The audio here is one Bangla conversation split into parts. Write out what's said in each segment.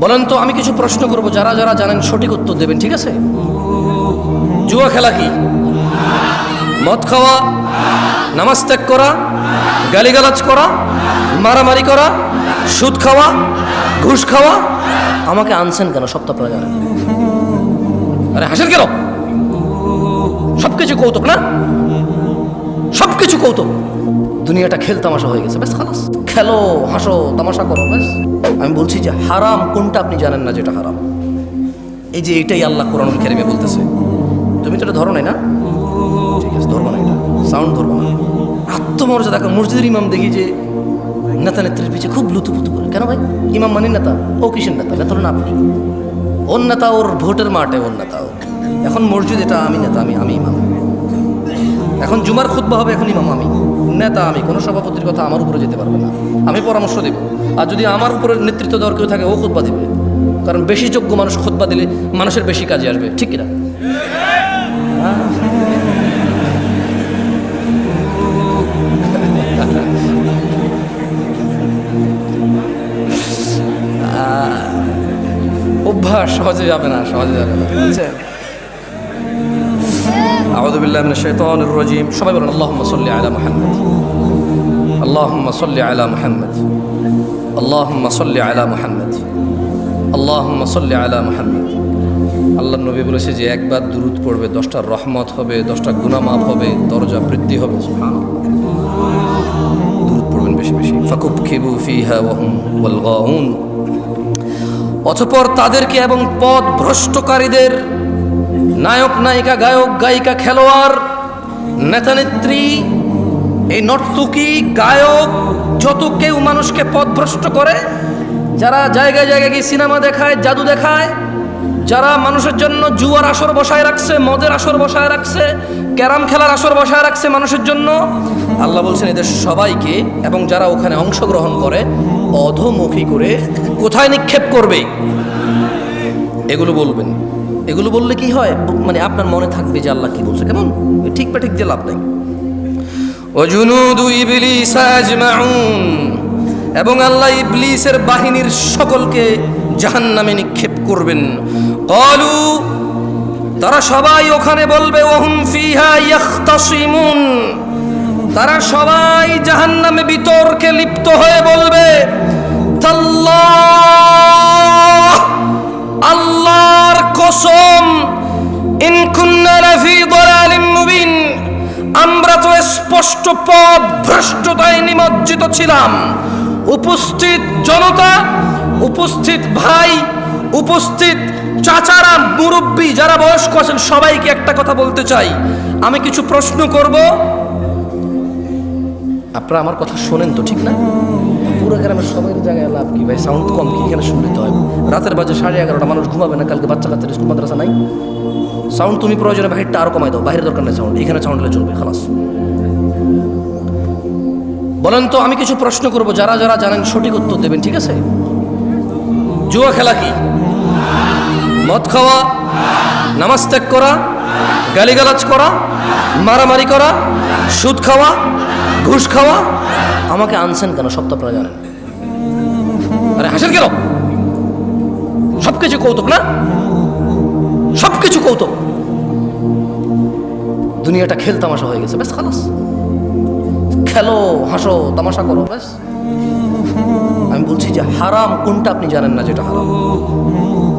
বলেন তো, আমি কিছু প্রশ্ন করব, যারা যারা জানেন সঠিক উত্তর দেবেন, ঠিক আছে? জুয়া খেলা কি? মদ খাওয়া? নামাজ ত্যাগ করা? গালিগালাজ করা? মারামারি করা? সুদ খাওয়া? ঘুষ খাওয়া? আমাকে আনছেন কেন সব তো আপনারা জানেন। আরে হাসেন কেন? সব কিছু কৌতুক, না? সব কিছু কৌতুক। দুনিয়াটা খেল তামাশা হয়ে গেছে, ব্যাস খালাস। খেলো, হাসো, তামাশা করো, ব্যাস। আমি বলছি যে হারাম কোনটা আপনি জানেন না যেটা হারাম? এই যে এটাই আল্লাহ কোরআনুল কেরিমে বলতেছে। তুমি তো এটা ধরো নাই না? ঠিক আছে, ধরবো না এটা। সাউন্ড ধরবো না। আত্মমর্যাদা মসজিদের ইমাম দেখি যে নেতা নেত্রীর পিছিয়ে খুব লুতুপুতু করে। কেন ভাই? ইমাম মানি নেতা? ও কিসের নেতা? নেতা না আপনি। ওর নেতা ওর ভোটের মাঠে ওর নেতা। এখন মসজিদ এটা আমি নেতা, আমি আমি ইমাম। এখন জুমার খুতবা হবে, এখন ইমাম আমি। নেতা আমি, কোনো সভাপতির কথা আমার উপরে যেতে পারবে না। আমি পরামর্শ দেব। আর যদি আমার উপরে নেতৃত্ব দেওয়ার কেউ থাকে, ও খুতবা দিবে। কারণ বেশি যোগ্য মানুষ খুতবা দিলে মানুষের বেশি কাজে আসবে। ঠিক কিনা? অভ্যাস সহজে যাবে না সহজে যাবে না। বুঝছেন সবাই বলুন, আল্লাহুম্মা সাল্লি আলা মুহাম্মদ। আল্লাহুম্মা সাল্লি আলা মুহাম্মদ। আল্লাহুম্মা সাল্লি আলা মুহাম্মদ। আল্লাহুম্মা সাল্লি আলা মুহাম্মদ। আল্লাহ নবী বলেছে যে, একবার দুরুদ পড়বে, দশটা রহমত হবে, দশটা গুনামাফ হবে, দরজা বৃদ্ধি হবে। দুরুদ পড়বেন বেশি বেশি। অতপর তাদেরকে এবং পথ ভ্রষ্টকারীদের নায়ক, নায়িকা, গায়ক, গায়িকা, খেলোয়াড়, নেতানেত্রী, এই নর্তকী, গায়ক, যত কেউ মানুষকে পথভ্রষ্ট করে, যারা জায়গায় জায়গায় গিয়ে সিনেমা দেখায়, জাদু দেখায়, যারা মানুষের জন্য জুয়ার আসর বসায় রাখছে, মদের আসর বসায় রাখছে, ক্যারাম খেলার আসর বসায় রাখছে মানুষের জন্য, আল্লাহ বলছেন এদের সবাইকে এবং যারা ওখানে অংশগ্রহণ করে, অধমুখী করে কোথায় নিক্ষেপ করবে? এগুলো বলবেন। এগুলো বললে কি হয়? মানে আপনার মনে থাকবে যে আল্লাহ কি বলছে, কেমন? ঠিক বা ঠিক যে লাভ নাই। এবং আল্লাহ ইবলিসের বাহিনীর সকলকে জাহান্নামে নিক্ষেপ করবেন। কলু তারা সবাই ওখানে বলবে, ওহুম ফিহা তারা সবাই জাহান্নামে বিতর্কে লিপ্ত হয়ে বলবে, তাল্লাহ কসম আমরা তো স্পষ্ট পথ ভ্রষ্টতায় নিমজ্জিত ছিলাম। উপস্থিত জনতা, উপস্থিত ভাই, উপস্থিত চাচারা, মুরব্বী যারা বয়স্ক আছেন, সবাইকে একটা কথা বলতে চাই। আমি কিছু প্রশ্ন করব। আপনারা আমার কথা শোনেন তো, ঠিক না? পুরো গ্রামের সবাই জায়গায় লাভ কি ভাই? সাউন্ড কম কি? এখানে শুনতে হয়। রাতের বাজে সাড়ে এগারোটা, মানুষ ঘুমাবে না? কালকে বাচ্চা কাচ্চার স্কুল, মাদ্রাসা নাই? সাউন্ড তুমি প্রয়োজনে বাহিরটা আরও কমাই দাও। বাইরের দরকার নেই সাউন্ড এখানে সাউন্ড হলে চলবে, খালাস। বলেন তো, আমি কিছু প্রশ্ন করব। যারা যারা জানেন সঠিক উত্তর দেবেন, ঠিক আছে? জুয়া খেলা কি? মদ খাওয়া? নামাজ ত্যাগ করা? গালিগালাজ করা? মারামারি করা? সুদ খাওয়া? ঘুষ খাওয়া? আমাকে আনছেন কেন? সব তো আপনারা জানেন। আরে, হাসেন কেন? সব কিছু কৌতুক, না? সব কিছু কৌতুক। দুনিয়াটা খেল তামাশা হয়ে গেছে, ব্যাস, খালাস। খেলো, হাসো, তামাশা করো, ব্যাস। আমি বলছি যে হারাম কোনটা আপনি জানেন না যেটা হারাম?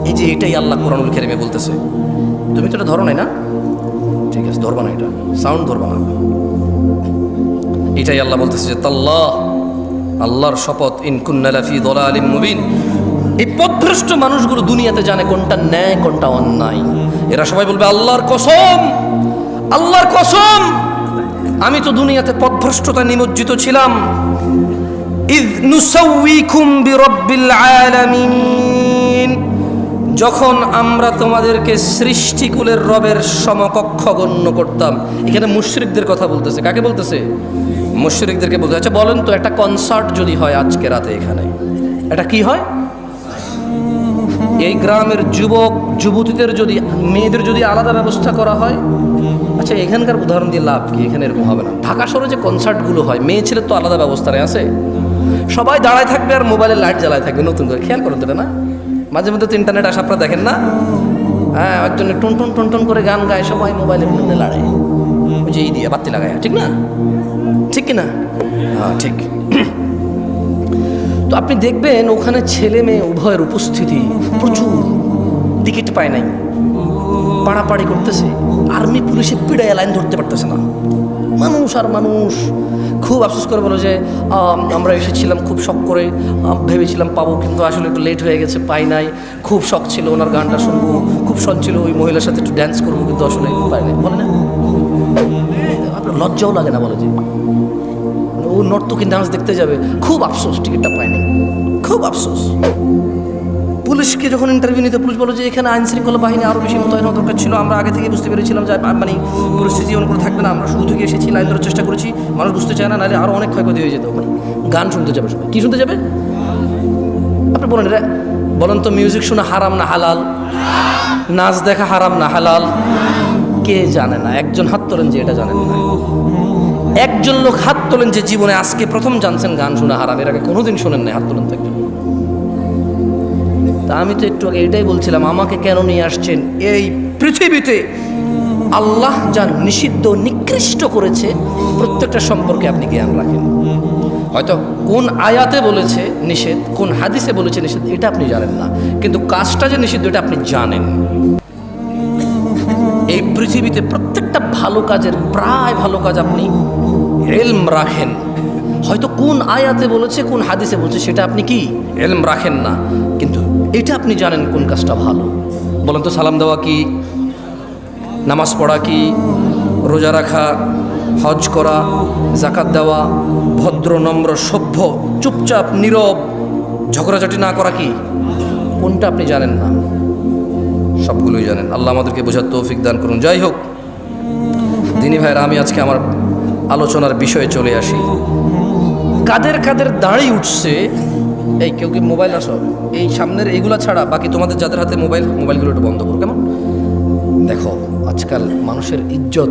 এই যে এটাই আল্লাহ কোরআনুল কেরিমে বলতেছে। তুমি তো এটা ধরো না? ঠিক আছে, ধরবা না এটা। সাউন্ড ধরবা না। এটাই আল্লাহ বলতেছে যে তাল্লাহ আল্লাহর শপথ, ইন কুন্নালাফি দলা আলিম মুবিন। এই পথভ্রষ্ট মানুষগুলো দুনিয়াতে জানে কোনটা ন্যায়, কোনটা অন্যায়। এরা সবাই বলবে, আল্লাহর কসম আল্লাহর কসম। আমি তো দুনিয়াতে পথভ্রষ্টতা নিমজ্জিত ছিলাম। যখন আমরা তোমাদেরকে সৃষ্টিকুলের রবের সমকক্ষ গণ্য করতাম। এখানে মুশরিকদের কথা বলতেছে। কাকে বলতেছে? মুশরিকদেরকে বলতে আচ্ছা বলেন তো একটা কনসার্ট যদি হয় আজকে রাতে এখানে, এটা কি হয়? এই গ্রামের যুবক, যুবতীদের যদি, মেয়েদের যদি আলাদা ব্যবস্থা করা হয় আচ্ছা এখানকার উদাহরণ দিয়ে লাভ কি? এখানে এরকম হবে না। ঢাকা শহরে যে কনসার্টগুলো হয়, মেয়ে ছেলের তো আলাদা ব্যবস্থা নেই, আছে? সবাই দাঁড়ায় থাকবে আর মোবাইলে লাইট জ্বালায় থাকবে, নতুন করে। খেয়াল করতে না? মাঝে মধ্যে তো ইন্টারনেট আসা আপনারা দেখেন না? হ্যাঁ একজনে টন টন টন টন করে গান গায়, সবাই মোবাইলের মধ্যে লড়াই। ওই এই দিয়ে বাতি লাগায়, ঠিক না? ঠিক না হ্যাঁ ঠিক। তো আপনি দেখবেন ওখানে ছেলে মেয়ে উভয়ের উপস্থিতি প্রচুর। টিকিট পায় নাই। পাড়াপাড়ি করতেছে। আর্মি পুলিশে পিড়ায় লাইন ধরতে পারতেছে না। মানুষ আর মানুষ। খুব আফসোস করে বলো যে আমরা এসেছিলাম খুব শখ করে। ভেবেছিলাম পাবো, কিন্তু আসলে একটু লেট হয়ে গেছে, পাই নাই। খুব শখ ছিল ওনার গানটা শুনব। খুব শখ ছিল ওই মহিলার সাথে একটু ড্যান্স করব, কিন্তু আসলে পাই নাই। বলে না? আপনার লজ্জাও লাগে না বলে যে। ও নর্তকী ডান্স দেখতে যাবে। খুব আফসোস টিকিটটা পায়নি। খুব আফসোস। পুলিশকে যখন ইন্টারভিউ নিতে, পুলিশ বলো যে এখানে আইন শৃঙ্খলা বাহিনী আরও বেশি হওয়া দরকার ছিল। আমরা আগে থেকে বুঝতে পেরেছিলাম যে মানে পরিস্থিতি অন্য করে থাকবে না। আমরা শুরু থেকে এসেছি, লাইন ধরার চেষ্টা করেছি। মানুষ বুঝতে চায় না, নাহলে আরও অনেক ক্ষয়ক্ষতি হয়ে যেত। মানে গান শুনতে যাবে সবাই। কী শুনতে যাবে? আপনি বলেন রে বলেন তো মিউজিক শোনা হারাম না হালাল? নাচ দেখা হারাম না হালাল? কে জানে না। একজন হাত তোলেন যে, এটা জানেন না। একজন লোক হাত তোলেন যে জীবনে আজকে প্রথম জানছেন গান শোনা হারাম। এর আগে কোনোদিন শোনেন নাই, হাত তোলেন তো একজন তা আমি তো একটু আগে এটাই বলছিলাম, আমাকে কেন নিয়ে আসছেন? এই পৃথিবীতে আল্লাহ যা নিষিদ্ধ নিকৃষ্ট করেছে, প্রত্যেকটা সম্পর্কে আপনি জ্ঞান রাখেন। হয়তো কোন আয়াতে বলেছে নিষেধ, কোন হাদিসে বলেছে নিষেধ, এটা আপনি জানেন না। কিন্তু কাজটা যে নিষিদ্ধ, এটা আপনি জানেন। এই পৃথিবীতে প্রত্যেকটা ভালো কাজের, প্রায় ভালো কাজ আপনি এলম রাখেন। হয়তো কোন আয়াতে বলেছে, কোন হাদিসে বলছে, সেটা আপনি কি? এলম রাখেন না। কিন্তু এটা আপনি জানেন কোন কাজটা ভালো। বলেন তো সালাম দেওয়া কি? নামাজ পড়া কি? রোজা রাখা, হজ করা জাকাত দেওয়া, ভদ্র, নম্র, সভ্য, চুপচাপ, নীরব, ঝগড়াঝাটি না করা কি? কোনটা আপনি জানেন না। সবগুলোই জানেন। আল্লাহ আমাদেরকে বোঝার তৌফিক দান করুন। যাই হোক, দিনী ভাইয়ের, আমি আজকে আমার আলোচনার বিষয়ে চলে আসি। কাদের কাদের দাঁড়িয়ে উঠছে? এই, কেউ কি মোবাইল আসো এই সামনের এইগুলা ছাড়া বাকি তোমাদের যাদের হাতে মোবাইল, মোবাইলগুলো একটু বন্ধ করো কেমন? দেখো, আজকাল মানুষের ইজ্জত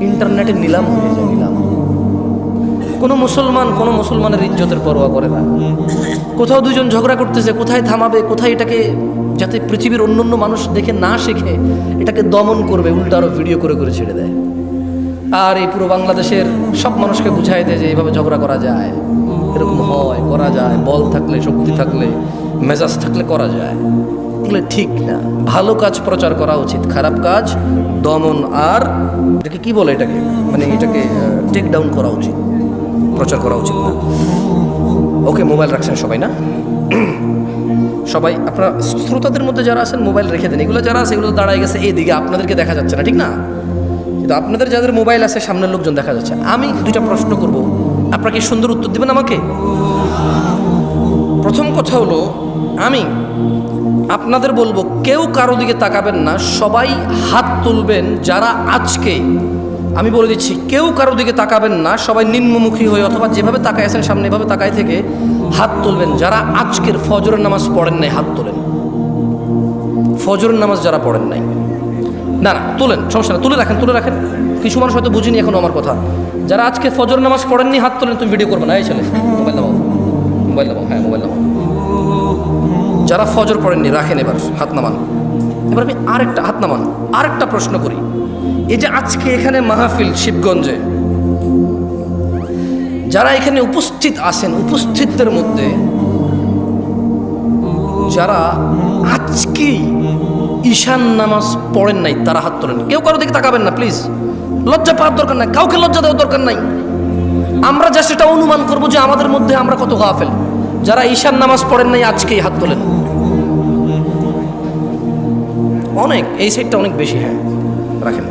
ইন্টারনেটে নিলাম হয়ে যায়, নিলাম। কোনো মুসলমান কোনো মুসলমানের ইজ্জতের পরোয়া করে না। কোথাও দুজন ঝগড়া করতেছে, কোথায় থামাবে, কোথায় এটাকে যাতে পৃথিবীর অন্য অন্য মানুষ দেখে না শেখে, এটাকে দমন করবে, উল্টো আরও ভিডিও করে করে ছেড়ে দেয়। আর এই পুরো বাংলাদেশের সব মানুষকে বুঝাই দেয় যে এইভাবে ঝগড়া করা যায়, এরকম হয়, করা যায়, বল থাকলে, শক্তি থাকলে, মেজাজ থাকলে করা যায়। এগুলো ঠিক না। ভালো কাজ প্রচার করা উচিত, খারাপ কাজ দমন আর এটাকে কি বলে এটাকে? মানে এটাকে টেক ডাউন করা উচিত। প্রচার করা উচিত না। ওকে, মোবাইল রাখছেন সবাই না? সবাই, আপনারা শ্রোতাদের মধ্যে যারা আছেন, মোবাইল রেখে দেন। এগুলো যারা আছে, এগুলো দাঁড়ায় গেছে এইদিকে, আপনাদেরকে দেখা যাচ্ছে না, ঠিক না? কিন্তু আপনাদের যাদের মোবাইল আছে, সামনের লোকজন দেখা যাচ্ছে। আমি দুইটা প্রশ্ন করব। আপনারা কি সুন্দর উত্তর দেবেন আমাকে? প্রথম কথা হলো, আমি আপনাদের বলব, কেউ কারও দিকে তাকাবেন না, সবাই হাত তুলবেন যারা আজকে আমি বলে দিচ্ছি, কেউ কারও দিকে তাকাবেন না, সবাই নিম্নমুখী হয়ে অথবা যেভাবে তাকায় আছেন সামনে, এভাবে তাকায় থেকে হাত তুলবেন। যারা আজকের ফজরের নামাজ পড়েন নাই, হাত তোলেন। ফজরের নামাজ যারা পড়েন নাই। না না, তোলেন, সমস্যা না, তুলে রাখেন তুলে রাখেন। কিছু মানুষ হয়তো বুঝিনি এখন আমার কথা। যারা আজকে ফজর নামাজ পড়েননি হাত তোলেন, তুমি ভিডিও করবে না। এই ছেলে, মোবাইল নামাও মোবাইল নামাও হ্যাঁ মোবাইল নামাও। যারা ফজর পড়েননি রাখেন এবার, হাত নামান। এবার আমি আরেকটা, হাত নামান, আরেকটা প্রশ্ন করি। এই যে আজকে এখানে মাহফিল শিবগঞ্জে, যারা এখানে উপস্থিত আছেন, উপস্থিতদের মধ্যে, যারা আজকেই ঈশান নামাজ পড়েন নাই, তারা হাত তোলেন। কেউ কারও দিকে তাকাবেন না প্লিজ লজ্জা পাওয়ার দরকার নাই, কাউকে লজ্জা দেওয়ার দরকার নাই। আমরা যা সেটা অনুমান করব যে আমাদের মধ্যে আমরা কত গাফেল। যারা ঈশান নামাজ পড়েন নাই, আজকেই হাত তোলেন। অনেক, এই সাইডটা অনেক বেশি হ্যাঁ রাখেন।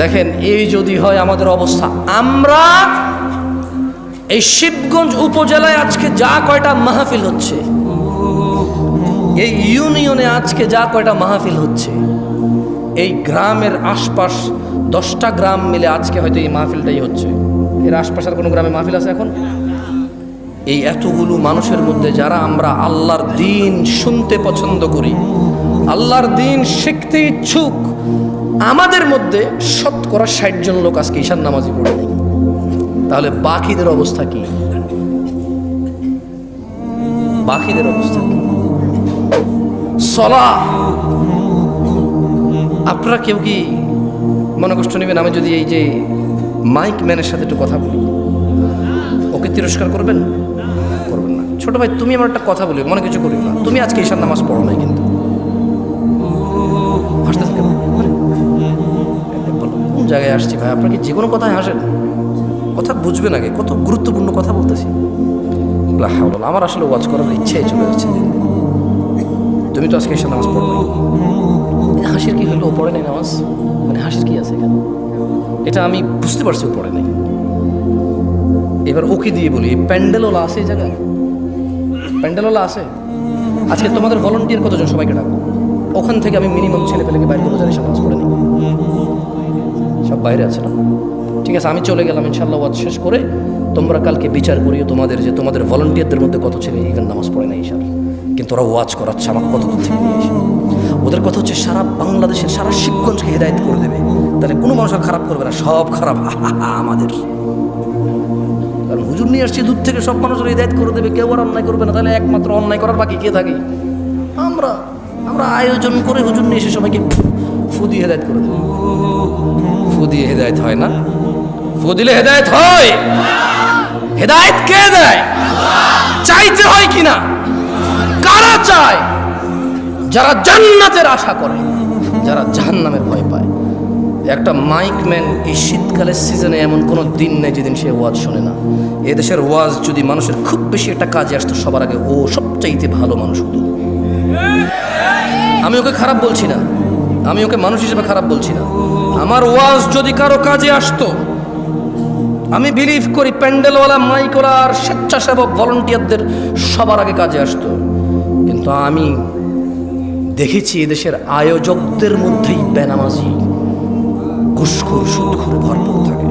দেখেন, এই যদি হয় আমাদের অবস্থা। আমরা এই শিবগঞ্জ উপজেলায় আজকে যা কয়টা মাহফিল হচ্ছে, এই ইউনিয়নে আজকে যা কয়টা মাহফিল হচ্ছে, এই গ্রামের আশপাশ দশটা গ্রাম মিলে আজকে হয়তো এই মাহফিলটাই হচ্ছে। এর আশপাশের কোনো গ্রামে মাহফিল আছে এখন? এই এতগুলো মানুষের মধ্যে যারা আমরা আল্লাহর দিন শুনতে পছন্দ করি, আল্লাহর দিন শিখতে ইচ্ছুক আমাদের মধ্যে শতকরা ষাট জন লোক আজকে ঈশান নামাজি পড়ে নেই। তাহলে বাকিদের অবস্থা কি? বাকিদের অবস্থা কি? সলা আপনারা কেউ কি মনে কষ্ট নেবেন? আমি যদি এই যে মাইক ম্যানের সাথে একটু কথা বলি। ওকে তিরস্কার করবেন? করবেন না। ছোট ভাই, তুমি আমার একটা কথা বলি, মনে কিছু করিও না। তুমি আজকে ঈশান নামাজ পড়ো নাই কিন্তু। জায়গায় আসছি ভাই, আপনার কি যে কোনো কথায় হাসেন কথা বুঝবেন আগে, কত গুরুত্বপূর্ণ কথা বলতেছি। আমার আসলে ওয়াচ করার ইচ্ছাই চলে যাচ্ছে। তুমি তো আজকে ঈশান নামাজ পড়ো নাই। এই হাসির কি হলো? পড়ে নাই নামাজ? মানে হাসির কি আছে এখানে? এটা আমি বুঝতে পারছি ও পড়ে নাই। এবার ওকে দিয়ে বলি প্যান্ডেলওয়ালা আছে এই জায়গায়? প্যান্ডেলওয়ালা আছে? আজকে তোমাদের ভলেন্টিয়ার কতজন সবাইকে ডাকবো? ওখান থেকে আমি মিনিমাম ছেলে পেলেকে বাইরে করে জানি নামাজ পড়ে নি সব বাইরে আছে না। ঠিক আছে, আমি চলে গেলাম ইনশাল্লাহ ওয়াজ শেষ করে তোমরা কালকে বিচার করিও তোমাদের যে তোমাদের ভলেন্টিয়ারদের মধ্যে কত ছেলে ইভেন নামাজ পড়ে না ঈশার। কিন্তু ওরা ওয়াজ করাচ্ছে আমার কত দূর থেকে নিয়ে এসে ওদের কথা হচ্ছে সারা বাংলাদেশের, সারা শিবগঞ্জকে হেদায়ত করে দেবে। তাহলে কোনো মানুষ খারাপ করবে না, সব খারাপ। আমাদের। কারণ হুজুর নিয়ে আসছে, দূর থেকে সব মানুষের হৃদায়ত করে দেবে, কেউ আর অন্যায় করবে না। তাহলে একমাত্র অন্যায় করার বাকি কে থাকে? আমরা। আমরা আয়োজন করে হুজুর নিয়ে এসে সবাইকে ফু দিয়ে হেদায়ত করে দেবো। ফু দিয়ে হেদায়ত হয় না? ফু দিলে হেদায়ত হয়। হেদায়ত কে দেয়? চাইতে হয় কিনা কারা চায়? যারা জান্নাতের আশা করে, যারা জাহান্নামের ভয় পায়। একটা মাইক ম্যান এই শীতকালের সিজনে এমন কোনো দিন নেই যেদিন সে ওয়াজ শোনে না। এদেশের ওয়াজ যদি মানুষের খুব বেশি একটা কাজে আসতো, সবার আগে ও সবচাইতে ভালো মানুষ হতো। আমি ওকে খারাপ বলছি না। আমি ওকে মানুষ হিসেবে খারাপ বলছি না। আমার ওয়াজ যদি কারও কাজে আসতো, আমি বিলিভ করি প্যান্ডেলওয়ালা, মাইকওয়ালা আর স্বেচ্ছাসেবক ভলেন্টিয়ারদের সবার আগে কাজে আসতো। কিন্তু আমি দেখেছি এদেশের আয়োজকদের মধ্যেই বেনামাজি, ঘুষখোর, সুদখোর ভরপুর থাকে।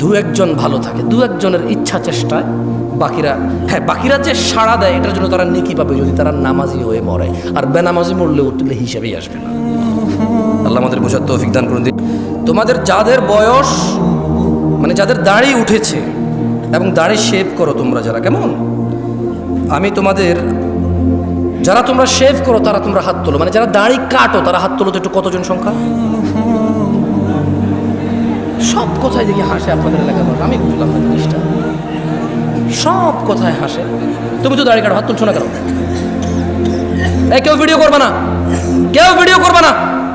দু একজন ভালো থাকে, দু একজনের ইচ্ছা, চেষ্টায় বাকিরা হ্যাঁ বাকিরা যে সাড়া দেয়, এটার জন্য তারা নেকি পাবে যদি তারা নামাজি হয়ে মরে। আর বেনামাজি মরলে উঠলে হিসাবেই আসবে না। আল্লাহ আমাদের বোঝার তৌফিক দান করুন। দিন তোমাদের যাদের বয়স মানে যাদের দাড়ি উঠেছে এবং দাড়ি শেভ করো তোমরা যারা, কেমন? আমি তোমাদের, যারা তোমরা শেভ করো, তারা তোমরা হাত তোলো। মানে যারা দাড়ি কাটো, তারা হাত তোলো তো একটু কতজন সংখ্যা? সব কথায় দেখি হাসে আপনাদের মানুষ। আমি বুঝলাম না জিনিসটা। সব কথায় হাসে? তুমি তো দাড়ি কাটো, হাত তুলছো না কেন? এই, কেউ ভিডিও করবে না। কেউ ভিডিও করবে না।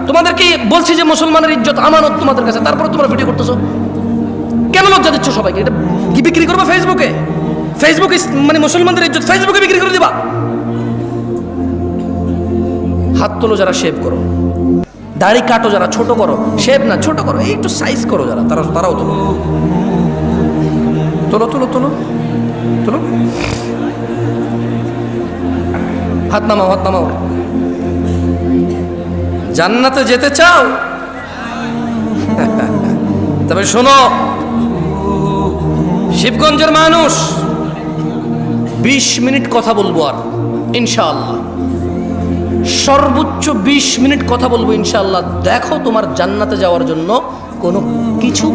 তোমাদের কি বলছি যে মুসলমানের ইজ্জত, আমানত তোমাদের কাছে? তারপরে তোমরা ভিডিও করতেছো। কেন লজ্জা দিচ্ছ সবাইকে? এটা কি বিক্রি করবে ফেসবুকে ফেসবুকে মানে মুসলমানদের ইজ্জত ফেসবুকে বিক্রি করে দিবা। হাত তোলো যারা শেভ করো। দাড়ি কাটো যারা, ছোট করো। শেভ না, ছোট করো। এই একটু সাইজ করো যারা, তারা তারাও তোলো। তোলো তোলো তোলো। তোলো হাত নামাও হাত নামাও। জান্নাতে যেতে চাও? তবে শোনো, শিবগঞ্জের মানুষ বিশ মিনিট কথা বলব আর, ইনশাআল্লাহ। সর্বোচ্চ বিশ মিনিট কথা বলব ইনশাআল্লাহ। দেখো তোমার জান্নাতে যাওয়ার জন্য কোনো কিছু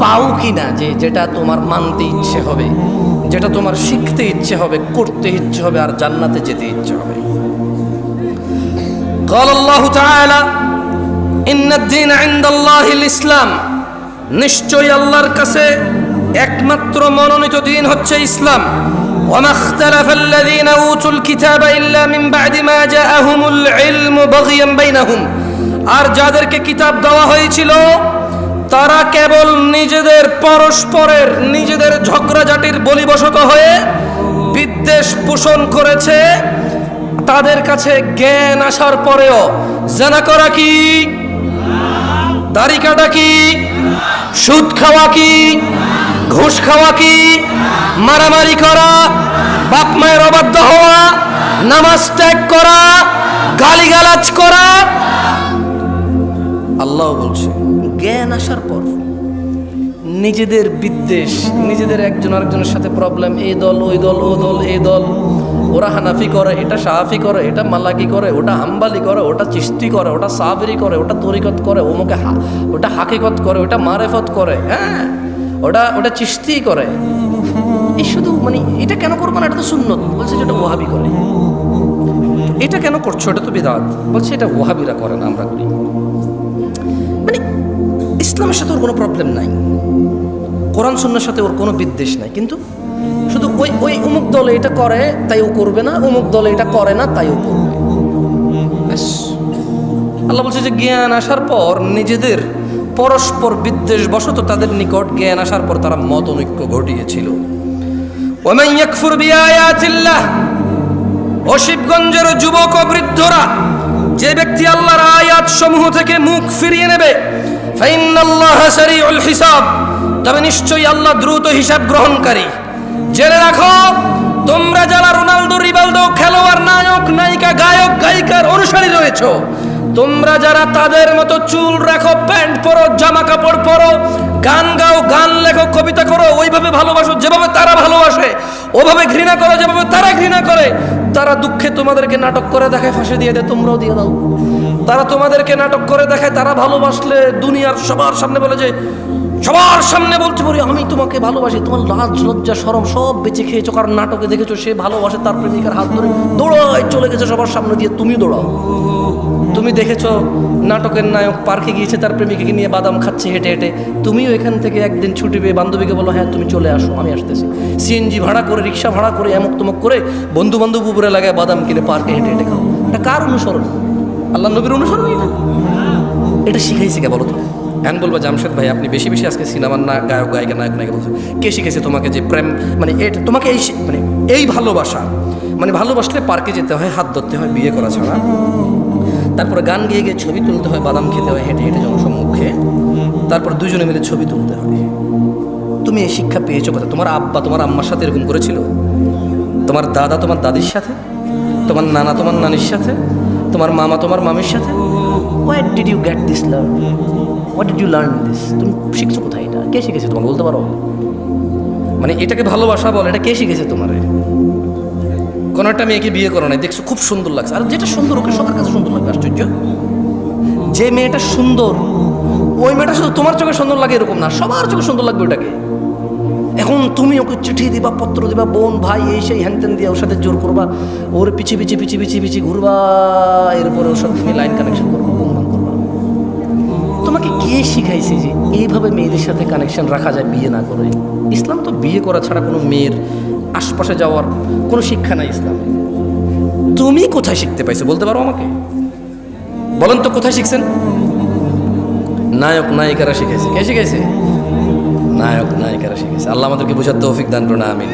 পাও কি না যে যেটা তোমার মানতে ইচ্ছে হবে যেটা তোমার শিখতে ইচ্ছে হবে করতে ইচ্ছে হবে আর জান্নাতে যেতে ইচ্ছে হবে قال الله تعالى إن الدين عند الله الإسلام নিশ্চয়ই আল্লাহর কাছে একমাত্র মনোনীত দিন হচ্ছে ইসলাম وما اختلف الذين أوتوا الكتاب إلا من بعد ما جاءهم العلم بغيا بينهم আর যাদেরকে কিতাব দেওয়া হয়েছিল তারা কেবল নিজেদের পরস্পরের, নিজেদের ঝগড়াঝাটির বলিবশত হয়ে বিদ্বেষ পোষণ করেছে। তাদের কাছে জ্ঞান আসার পরেও জানা করা কি? দাড়ি কাটা কি? সুদ খাওয়া কি? ঘুষ খাওয়া কি? মারামারি করা? বাপ মায়ের অবাধ্য হওয়া? নামাজ ত্যাগ করা? গালিগালাজ করা? আল্লাহ বলছে জ্ঞান আসার পর নিজেদের বিদ্বেষ, নিজেদের একজন আরেকজনের সাথে প্রবলেম এই দল, ওই দল, ও দল এই দল, ওরা হানাফি করে, এটা সাহাফি করে, এটা মালাকি করে, ওটা হাম্বালি করে, ওটা চিস্তি করে, ওটা সাবরি করে, ওটা তরিকত করে, ওমুকে হা, ওটা হাকিকত করে, ওটা মারেফত করে হ্যাঁ? ওটা ওটা চিস্তি করে। এই শুধু মানে এটা কেন করব না? এটা তো সুন্নত। বলছে যে ওটা ওহাবি করে। এটা কেন করছ? এটা তো বিদাত। বলছে এটা ওহাবিরা করে না, আমরা করি। মানে ইসলামের সাথে ওর কোনো প্রবলেম নাই। কোরআন, সুন্নার সাথে ওর কোনো বিদ্বেষ নাই। কিন্তু শুধু ওই ওই অমুক দলে এটা করে, তাই ও করবে না। অমুক দলে এটা করে না, তাই ও করবে। আল্লাহ বলছে যে, জ্ঞান আসার পর নিজেদের পরস্পর বিদ্বেষ বশত তাদের নিকট জ্ঞান আসার পর তারা মত ঐক্য ঘটিয়েছিল। ওমান ইয়াকফুর বিআয়াতিল্লাহ, ও শিবগঞ্জের যুবক ও বৃদ্ধরা যে ব্যক্তি আল্লাহর আয়াত সমূহ থেকে মুখ ফিরিয়ে নেবে হিসাব, তবে নিশ্চয়ই আল্লাহ দ্রুত হিসাব গ্রহণকারী। জেনে রাখো, তোমরা যারা রোনালদো, রিবালদো খেলোয়াড়, নায়ক, নায়িকা, গায়ক, গায়িকার অনুসারী রয়েছো, তোমরা যারা তাদের মতো চুল রাখো, প্যান্ট পরো, জামা কাপড় পরো, গান গাও, গান লেখো, কবিতা করো, ওইভাবে ভালোবাসো, যেভাবে তারা ভালোবাসে, ওভাবে ঘৃণা করো, যেভাবে তারা ঘৃণা করে তারা দুঃখে তোমাদেরকে নাটক করে দেখায়, ফাঁসে দিয়ে দেয়, তোমরাও দিয়ে দাও। তারা তোমাদেরকে নাটক করে দেখায়, তারা ভালোবাসলে দুনিয়ার সবার সামনে বলে যে সবার সামনে বলতে পারি, আমি তোমাকে ভালোবাসি, তোমার লাজ, লজ্জা, সরম সব বেঁচে খেয়েছো, কারণ নাটকে দেখেছ, সে ভালোবাসে তার প্রেমিকার হাত ধরে দৌড়ায় চলে গেছে সবার সামনে দিয়ে, তুমি দৌড়াও। তুমি দেখেছ, নাটকের নায়ক পার্কে গিয়েছে, তার প্রেমিকাকে নিয়ে বাদাম খাচ্ছে হেঁটে হেঁটে। তুমিও এখান থেকে একদিন ছুটি পেয়ে বান্ধবীকে বলো হ্যাঁ তুমি চলে আসো, আমি আসতেছি। সিএনজি ভাড়া করে, রিক্সা ভাড়া করে, এমক তমক করে বন্ধু বান্ধব উপরে লাগায় বাদাম কিনে পার্কে হেঁটে হেঁটে খাও। এটা কার অনুসরণ? আল্লাহ নবীর অনুসরণ এটা? এটা শিখাইছে কে বলো তো? এখন বলব জামশেদ ভাই, আপনি বেশি বেশি আজকে সিনেমার না গায়ক, গায়িকা, নায়ক, নায়িকা বলছেন। কে শিখেছে তোমাকে যে প্রেম মানে এটা তোমাকে এই মানে এই ভালোবাসা? মানে ভালোবাসলে পার্কে যেতে হয়, হাত ধরতে হয়, বিয়ে করা ছাড়া। তারপর গান গিয়ে গিয়ে ছবি তুলতে হয়, বাদাম খেতে হয়, হেঁটে হেঁটে জনসম্মুখে। তারপর দুজনে মিলে ছবি তুলতে হয়। তুমি এই শিক্ষা পেয়েছ কথা তোমার আব্বা, তোমার আম্মার সাথে এরকম করেছিল? তোমার দাদা তোমার দাদির সাথে? তোমার নানা তোমার নানির সাথে? তোমার মামা তোমার মামির সাথে? What did you get this learn what did you learn this তুমি শিখছো কোথায় এটা? কে শিখেছে তোমাকে বলতে পারো? মানে এটাকে ভালোবাসা বল, এটা কে শিখেছে তোমার? কোনো একটা মেয়েকে বিয়ে করো নাই, দেখছ খুব সুন্দর লাগছে। আর যেটা সুন্দর, ওকে সবার কাছে সুন্দর লাগবে, আশ্চর্য? যে মেয়েটা সুন্দর, ওই মেয়েটা শুধু তোমার চোখে সুন্দর লাগে এরকম না, সবার চোখে সুন্দর লাগবে ওটাকে। এখন তুমি ওকে চিঠি দিবা, পত্র দিবা, বোন, ভাই, এই সেই হ্যান ত্যান দিয়ে ওর সাথে জোর করবা, ওর পিছিয়ে পিছিয়ে পিছিয়ে পিছিয়ে পিছিয়ে ঘুরবা, এরপরে ওর সাথে তুমি লাইন কানেকশন করবা। তোমাকে কে শিখাইছে যে এইভাবে মেয়েদের সাথে কানেকশন রাখা যায় বিয়ে না করে? ইসলাম তো বিয়ে করা ছাড়া কোনো মেয়ের আশপাশে যাওয়ার কোনো শিক্ষা নাই ইসলাম। তুমি কোথায় শিখতে পাইছো বলতে পারো আমাকে? বলেন তো কোথায় শিখছেন? নায়ক, নায়িকারা শিখেছে কে শিখেছে নায়ক, নায়িকারা শিখেছে আল্লাহ আমাদেরকে বোঝার তৌফিক দান আমিন।